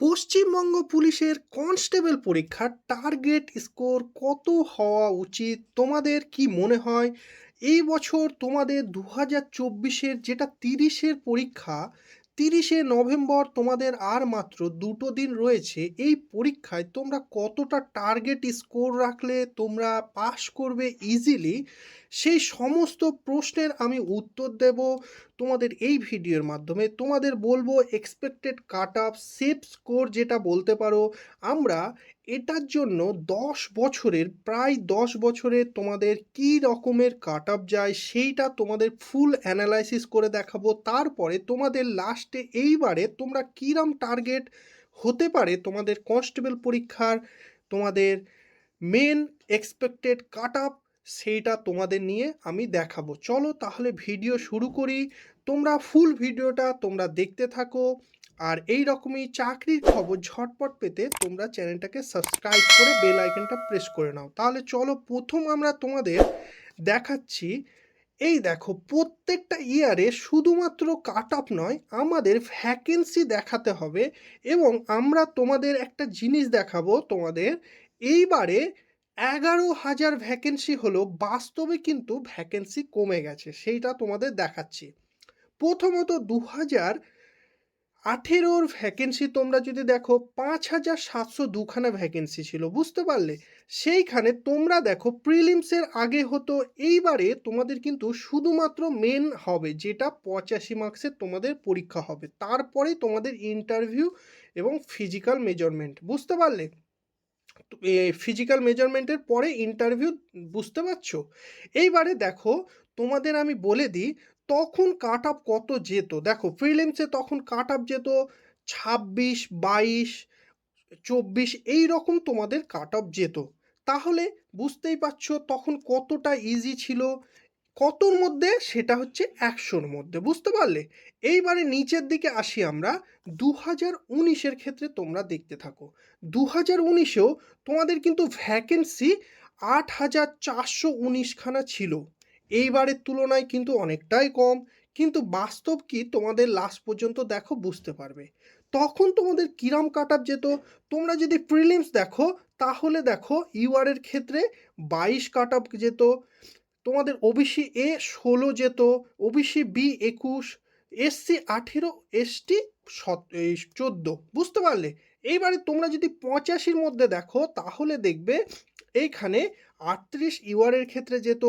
পশ্চিমবঙ্গ পুলিশের কনস্টেবল পরীক্ষার target score কত হওয়া উচিত? তোমাদের কি মনে হয়? এই বছর তোমাদের দু হাজার চব্বিশের যেটা তিরিশের পরীক্ষা তিরিশে নভেম্বর তোমাদের আর মাত্র দুটো দিন রয়েছে। এই পরীক্ষায় তোমরা কতটা টার্গেট স্কোর রাখলে, তোমরা পাস করবে ইজিলি সেই সমস্ত প্রশ্নের আমি উত্তর দেব তোমাদের এই ভিডিওর মাধ্যমে। তোমাদের বলব expected cut up safe score যেটা বলতে পারো, আমরা এটার জন্য দশ বছরের, প্রায় দশ বছরে তোমাদের কি রকমের কাট আপ যায় সেইটা তোমাদের ফুল অ্যানালাইসিস করে দেখাবো। তারপরে তোমাদের লাস্টে এইবারে তোমরা কীরম টার্গেট হতে পারে তোমাদের কনস্টেবল পরীক্ষার তোমাদের মেন এক্সপেক্টেড কাট আপ সেইটা তোমাদের নিয়ে আমি দেখাবো। চলো তাহলে ভিডিও শুরু করি। তোমরা ফুল ভিডিওটা তোমরা দেখতে থাকো। আর এই রকমই চাকরির খবর ঝটপট পেতে তোমরা চ্যানেলটাকে সাবস্ক্রাইব করে বেল আইকনটা প্রেস করে নাও। তাহলে চলো প্রথম আমরা তোমাদের দেখাচ্ছি। এই দেখো, প্রত্যেকটা ইয়ারে শুধুমাত্র কাট আপ নয়, আমাদের ভ্যাকেন্সি দেখাতে হবে এবং আমরা তোমাদের একটা জিনিস দেখাবো তোমাদের। এইবারে এগারো হাজার ভ্যাকেন্সি হলো বাস্তবে কিন্তু ভ্যাকেন্সি কমে গেছে, সেইটা তোমাদের দেখাচ্ছি। প্রথমত দু হাজার আঠেরোর ভ্যাকেন্সি তোমরা যদি দেখো, পাঁচ হাজার সাতশো দুখানা ভ্যাকেন্সি ছিল, বুঝতে পারলে? সেইখানে তোমরা দেখো প্রিলিমসের আগে হতো, এইবারে তোমাদের কিন্তু শুধুমাত্র মেন হবে, যেটা পঁচাশি মার্কসের তোমাদের পরীক্ষা হবে। তারপরে তোমাদের ইন্টারভিউ এবং ফিজিক্যাল মেজারমেন্ট বুঝতে পারলে? ফিজিক্যাল মেজারমেন্টের পরে ইন্টারভিউ বুঝতে পারছ? এইবারে দেখো, তোমাদের আমি বলে দিই তখন কাট আপ কত যেত? দেখো প্রিলিমসে তখন কাট আপ যেত ছাব্বিশ, বাইশ, চব্বিশ, এই রকম তোমাদের কাট আপ যেত। তাহলে বুঝতেই পারছ তখন কতটা ইজি ছিল, কতর মধ্যে? সেটা হচ্ছে একশোর মধ্যে, বুঝতে পারলে? এইবারে নিচের দিকে আসি আমরা দু হাজার উনিশের ক্ষেত্রে তোমরা দেখতে থাকো। দু হাজার উনিশেও তোমাদের কিন্তু ভ্যাকেন্সি আট হাজার চারশো উনিশখানা ছিল। এইবারের তুলনায় কিন্তু অনেকটাই কম। কিন্তু বাস্তব কি তোমাদের লাস্ট পর্যন্ত দেখো, বুঝতে পারবে। তখন তোমাদের কিরাম কাট আপ যেত। তোমরা যদি প্রিলিমস দেখো, তাহলে দেখো ইউআরের ক্ষেত্রে বাইশ কাট আপ যেত। তোমাদের ওবিসি এ ষোলো যেত ওবিসি বি একুশ এসসি আঠেরো এসটি এই চোদ্দ, বুঝতে পারলে? এইবারে তোমরা যদি পঁচাশির মধ্যে দেখো, তাহলে দেখবে, এইখানে আটত্রিশ ইউআরের ক্ষেত্রে যেত।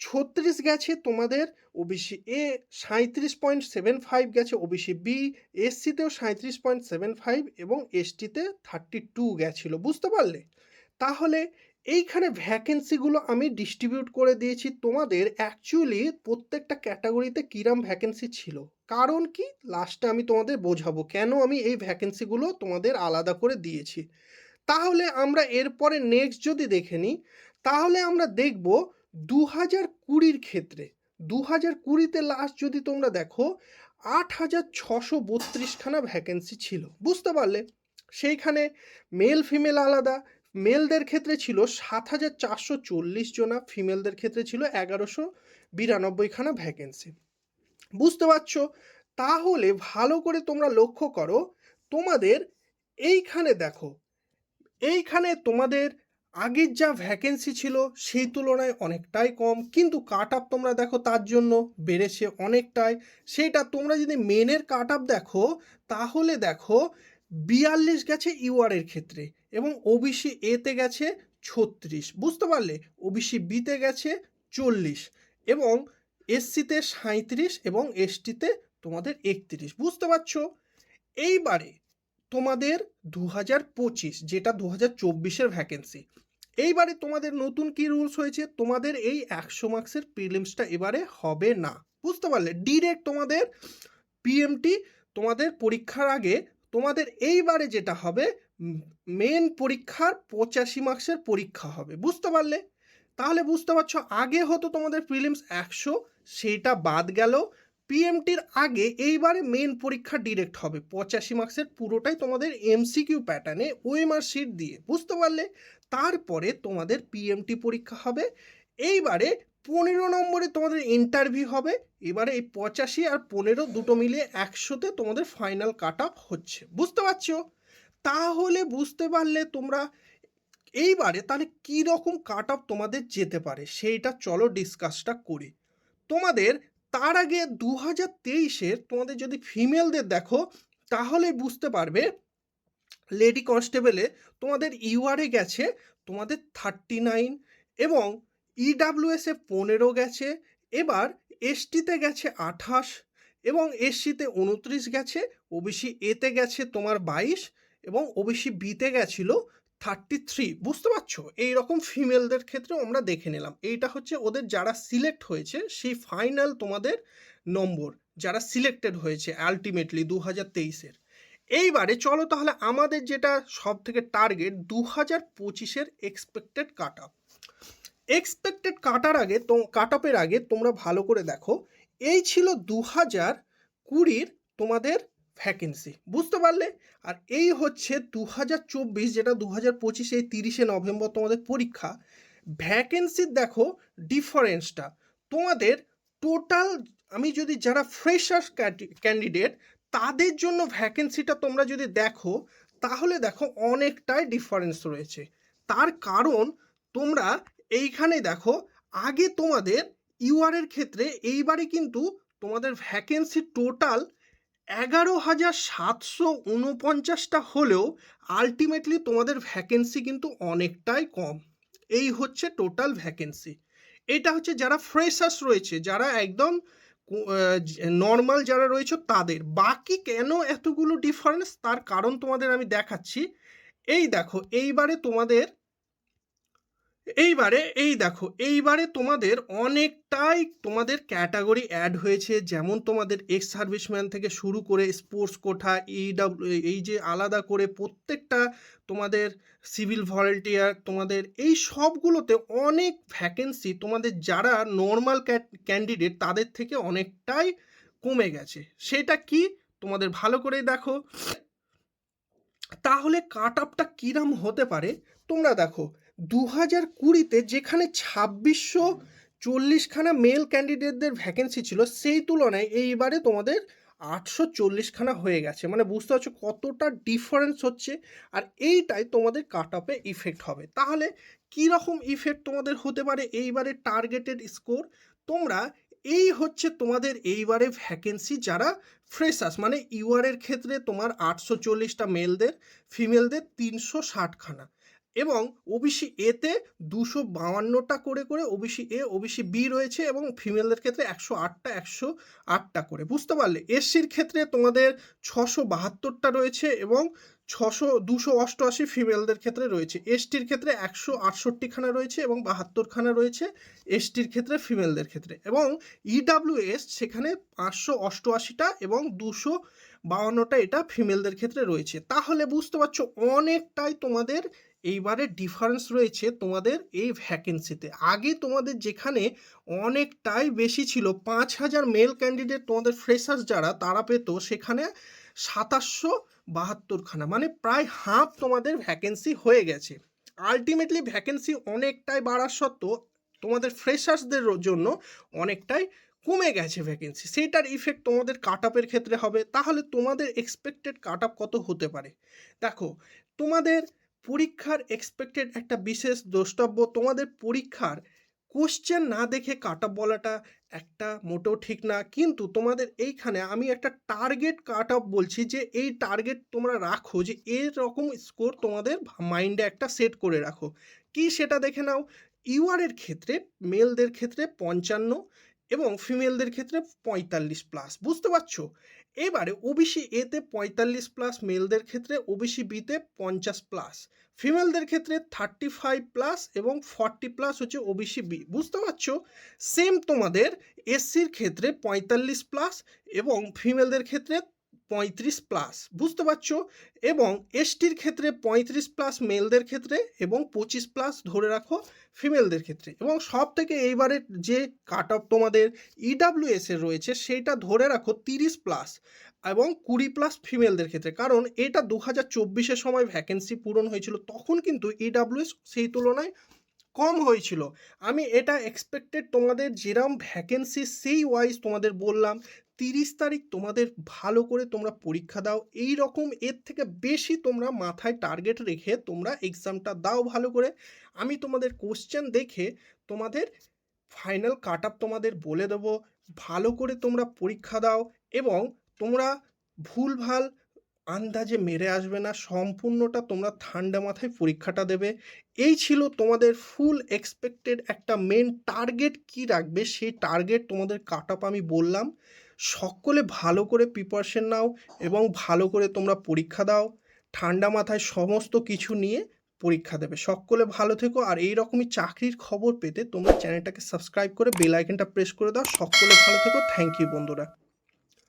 ছত্রিশ গেছে তোমাদের ওবিসি এ সাঁত্রিশ পয়েন্ট সেভেন ফাইভ গেছে ওবিসি বি এসসিতেও সাঁত্রিশ পয়েন্ট সেভেন ফাইভ এবং এসটিতে থার্টি টু গেছিল, বুঝতে পারলে? তাহলে এইখানে ভ্যাকেন্সিগুলো আমি ডিস্ট্রিবিউট করে দিয়েছি তোমাদের অ্যাকচুয়ালি প্রত্যেকটা ক্যাটাগরিতে কিরাম ভ্যাকেন্সি ছিল। কারণ কি? লাস্টে আমি তোমাদের বোঝাবো কেন আমি এই ভ্যাকেন্সিগুলো তোমাদের আলাদা করে দিয়েছি। তাহলে আমরা এরপরে নেক্সট যদি দেখে নিই, তাহলে আমরা দেখব দু হাজার কুড়ির ক্ষেত্রে দু হাজার কুড়িতে লাস্ট যদি তোমরা দেখো আট হাজার ছশো বত্রিশখানা ভ্যাকেন্সি ছিল। বুঝতে পারলে? সেইখানে মেল ফিমেল আলাদা। মেলদের ক্ষেত্রে ছিল সাত হাজার চারশো চল্লিশ জনা ফিমেলদের ক্ষেত্রে ছিল এগারোশো বিরানব্বইখানা ভ্যাকেন্সি বুঝতে পারছ? তাহলে ভালো করে তোমরা লক্ষ্য করো, তোমাদের এইখানে দেখো, এইখানে তোমাদের আগের যা ভ্যাকেন্সি ছিল সেই তুলনায় অনেকটাই কম। কিন্তু কাট আপ তোমরা দেখো তার জন্য বেড়েছে অনেকটাই। সেটা তোমরা যদি মেনের কাট আপ দেখো, তাহলে দেখো বিয়াল্লিশ গেছে ইউআরের ক্ষেত্রে এবং ওবিসি এতে গেছে ছত্রিশ। বুঝতে পারলে? ওবিসি বিতে গেছে চল্লিশ এবং এসসিতে সাঁত্রিশ এবং এসটিতে তোমাদের একত্রিশ। বুঝতে পারছ? এইবারে তোমাদের দু হাজার পঁচিশ, যেটা দু হাজার চব্বিশের ভ্যাকেন্সি এইবারে তোমাদের নতুন কি রুলস হয়েছে? তোমাদের এই একশো মার্কসের প্রিলিমসটা এবারে হবে না। বুঝতে পারলে? ডিরেক্ট তোমাদের পিএমটি তোমাদের পরীক্ষার আগে তোমাদের এইবারে যেটা হবে মেন পরীক্ষার পঁচাশি মার্কসের পরীক্ষা হবে। বুঝতে পারলে? তাহলে বুঝতে পারছ, আগে হতো তোমাদের প্রিলিমস একশো, সেইটা বাদ গেল। পিএমটির আগে এইবারে মেন পরীক্ষা ডিরেক্ট হবে। পঁচাশি মার্কসের পুরোটাই তোমাদের এমসিকিউ প্যাটার্নে ওএমআর শিট দিয়ে। বুঝতে পারলে? তারপরে তোমাদের পিএমটি পরীক্ষা হবে। এইবারে পনেরো নম্বরে তোমাদের ইন্টারভিউ হবে। এবারে এই পঁচাশি আর পনেরো দুটো মিলিয়ে একশোতে তোমাদের ফাইনাল কাট আপ হচ্ছে। বুঝতে পারছ? তাহলে বুঝতে পারলে তোমরা এইবারে তাহলে কী রকম কাট অফ তোমাদের যেতে পারে সেইটা চলো ডিসকাসটা করি। তোমাদের তার আগে দু হাজার তেইশের তোমাদের যদি ফিমেলদের দেখো, তাহলে বুঝতে পারবে লেডি কনস্টেবলে তোমাদের ইউআরএ গেছে, তোমাদের থার্টি নাইন এবং ইডাব্লিউএসে পনেরো গেছে, এবার এসটিতে গেছে আঠাশ এবং এসসিতে উনত্রিশ গেছে, ওবিসি এতে গেছে তোমার বাইশ এবং ওবিসি বিতে গেছিল থার্টি থ্রি। বুঝতে পারছ? এই রকম ফিমেলদের ক্ষেত্রে আমরা দেখে নিলাম। এইটা হচ্ছে ওদের যারা সিলেক্ট হয়েছে, সেই ফাইনাল তোমাদের নম্বর, যারা সিলেক্টেড হয়েছে আলটিমেটলি দু হাজার তেইশের। এইবারে চলো তাহলে আমাদের যেটা সব থেকে টার্গেট দু হাজার পঁচিশের এক্সপেক্টেড কাট আপ এক্সপেক্টেড কাটার আগে তো কাট আপের আগে তোমরা ভালো করে দেখো, এই ছিল দু হাজার কুড়ির তোমাদের ভ্যাকেন্সি বুঝতে পারলে? আর এই হচ্ছে দু হাজার চব্বিশ, যেটা দু হাজার পঁচিশে এই তিরিশে নভেম্বর তোমাদের পরীক্ষা। ভ্যাকেন্সির দেখো ডিফারেন্সটা তোমাদের টোটাল আমি যদি যারা ফ্রেশার ক্যান্ডিডেট তাদের জন্য ভ্যাকেন্সিটা তোমরা যদি দেখো, তাহলে দেখো অনেকটাই ডিফারেন্স রয়েছে। তার কারণ তোমরা এইখানে দেখো, আগে তোমাদের ইউআরের ক্ষেত্রে এইবারে কিন্তু তোমাদের ভ্যাকেন্সি টোটাল এগারো হাজার সাতশো উনপঞ্চাশটা হলেও আলটিমেটলি তোমাদের ভ্যাকেন্সি কিন্তু অনেকটাই কম। এই হচ্ছে টোটাল ভ্যাকেন্সি এটা হচ্ছে যারা ফ্রেশার্স রয়েছে, যারা একদম নর্মাল যারা রয়েছে তাদের। বাকি কেন এতগুলো ডিফারেন্স তার কারণ তোমাদের আমি দেখাচ্ছি। এই দেখো, এইবারে তোমাদের এইবারে, এই দেখো, এইবারে তোমাদের অনেকটাই তোমাদের ক্যাটাগরি অ্যাড হয়েছে। যেমন তোমাদের এক্স সার্ভিসম্যান থেকে শুরু করে স্পোর্টস কোঠা এইডাব্লিউ এই যে আলাদা করে প্রত্যেকটা তোমাদের সিভিল ভলেন্টিয়ার তোমাদের এই সবগুলোতে অনেক ভ্যাকেন্সি তোমাদের যারা নর্মাল ক্যান্ডিডেট তাদের থেকে অনেকটাই কমে গেছে। সেটা কি? তোমাদের ভালো করে দেখো। তাহলে কাট আপটা কিরাম হতে পারে? তোমরা দেখো দু হাজার কুড়িতে যেখানে ছাব্বিশশো চল্লিশখানা মেল ক্যান্ডিডেটদের ভ্যাকেন্সি ছিল, সেই তুলনায় এইবারে তোমাদের আটশো চল্লিশখানা হয়ে গেছে। মানে বুঝতে পারছ কতটা ডিফারেন্স হচ্ছে আর এইটাই তোমাদের কাট আপে ইফেক্ট হবে। তাহলে কী রকম ইফেক্ট তোমাদের হতে পারে এইবারে টার্গেটেড স্কোর তোমরা এই হচ্ছে তোমাদের এইবারে ভ্যাকেন্সি যারা ফ্রেশার্স মানে ইউআরের ক্ষেত্রে তোমার আটশো চল্লিশটা মেলদের ফিমেলদের তিনশো ষাটখানা। এবং ওবিসি এতে দুশো বাউান্নটা করে করে ওবিসি এ ওবিসি বি রয়েছে এবং ফিমেলদের ক্ষেত্রে একশো আটটা একশো আটটা করে। বুঝতে পারলে এসসির ক্ষেত্রে তোমাদের ছশো বাহাত্তরটা রয়েছে এবং ছশো দুশো অষ্টআশি ফিমেলদের ক্ষেত্রে রয়েছে। এসটির ক্ষেত্রে একশো আটষট্টিখানা রয়েছে এবং বাহাত্তরখানা রয়েছে এসটির ক্ষেত্রে ফিমেলদের ক্ষেত্রে এবং ইডাব্লিউএস সেখানে পাঁচশো অষ্টআশিটা এবং দুশো বাউান্নটা এটা ফিমেলদের ক্ষেত্রে রয়েছে। তাহলে বুঝতে পারছ অনেকটাই তোমাদের এইবারে ডিফারেন্স রয়েছে তোমাদের এই ভ্যাকেন্সিতে আগে তোমাদের যেখানে অনেকটাই বেশি ছিল, পাঁচ হাজার মেল ক্যান্ডিডেট তোমাদের ফ্রেশার্স যারা, তারা পেতো সেখানে সাতাশশো বাহাত্তরখানা মানে প্রায় হাফ তোমাদের ভ্যাকেন্সি হয়ে গেছে। আলটিমেটলি ভ্যাকেন্সি অনেকটাই বাড়ার সত্ত্বেও তোমাদের ফ্রেশার্সদের জন্য অনেকটাই কমে গেছে ভ্যাকেন্সি সেইটার ইফেক্ট তোমাদের কাট আপের ক্ষেত্রে হবে। তাহলে তোমাদের এক্সপেক্টেড কাট আপ কত হতে পারে? দেখো, তোমাদের পরীক্ষার এক্সপেক্টেড একটা বিশেষ দ্রষ্টব্য তোমাদের পরীক্ষার কোশ্চেন না দেখে কাট আপ বলাটা একটা মোটেও ঠিক না। কিন্তু তোমাদের এইখানে আমি একটা টার্গেট কাট আপ বলছি যে এই টার্গেট তোমরা রাখো যে এরকম স্কোর তোমাদের মাইন্ডে একটা সেট করে রাখো। কি সেটা দেখে নাও? ইউআরের ক্ষেত্রে মেলদের ক্ষেত্রে পঞ্চান্ন এবং ফিমেলদের ক্ষেত্রে পঁয়তাল্লিশ প্লাস বুঝতে পারছ? এবারে ওবিসি এতে পঁয়তাল্লিশ প্লাস মেলদের ক্ষেত্রে ওবিসি বিতে পঞ্চাশ প্লাস ফিমেলদের ক্ষেত্রে থার্টি ফাইভ প্লাস এবং ফর্টি প্লাস হচ্ছে ওবিসি বি বুঝতে পারছ? সেম তোমাদের এসসির ক্ষেত্রে পঁয়তাল্লিশ প্লাস এবং ফিমেলদের ক্ষেত্রে পঁয়ত্রিশ প্লাস, বুঝতে পারছ? এবং এসটির ক্ষেত্রে পঁয়ত্রিশ প্লাস মেলদের ক্ষেত্রে এবং পঁচিশ প্লাস ধরে রাখো ফিমেলদের ক্ষেত্রে। এবং সব থেকে এইবারের যে কাট অফ তোমাদের ইডাব্লিউএস এর রয়েছে, সেইটা ধরে রাখো তিরিশ প্লাস এবং কুড়ি প্লাস ফিমেলদের ক্ষেত্রে। কারণ এটা দু হাজার চব্বিশের সময় ভ্যাকেন্সি পূরণ হয়েছিল, তখন কিন্তু ইডাব্লিউএস সেই তুলনায় কম হয়েছিল। আমি এটা এক্সপেক্টেড তোমাদের যেরম ভ্যাকেন্সি সেই ওয়াইজ তোমাদের বললাম তিরিশ তারিখ তোমাদের ভালো করে তোমরা পরীক্ষা দাও। এই রকম এর থেকে বেশি তোমরা মাথায় টার্গেট রেখে তোমরা এক্সামটা দাও ভালো করে। আমি তোমাদের কোশ্চেন দেখে তোমাদের ফাইনাল কাট তোমাদের বলে দেবো। ভালো করে তোমরা পরীক্ষা দাও এবং তোমরা ভুলভাল আন্দাজে মেরে আসবে না। সম্পূর্ণটা তোমরা ঠান্ডা মাথায় পরীক্ষাটা দেবে। এই ছিল তোমাদের ফুল এক্সপেক্টেড একটা মেন টার্গেট কি রাখবে? সেই টার্গেট তোমাদের কাট আমি বললাম। সকলে ভালো করে প্রিপারেশন নাও এবং ভালো করে তোমরা পরীক্ষা দাও। ঠান্ডা মাথায় সমস্ত কিছু নিয়ে পরীক্ষা দেবে। সকলে ভালো থেকো আর এই রকমই চাকরির খবর পেতে তোমরা চ্যানেলটাকে সাবস্ক্রাইব করে বেল আইকনটা প্রেস করে দাও। সকলে ভালো থেকো। থ্যাংক ইউ বন্ধুরা।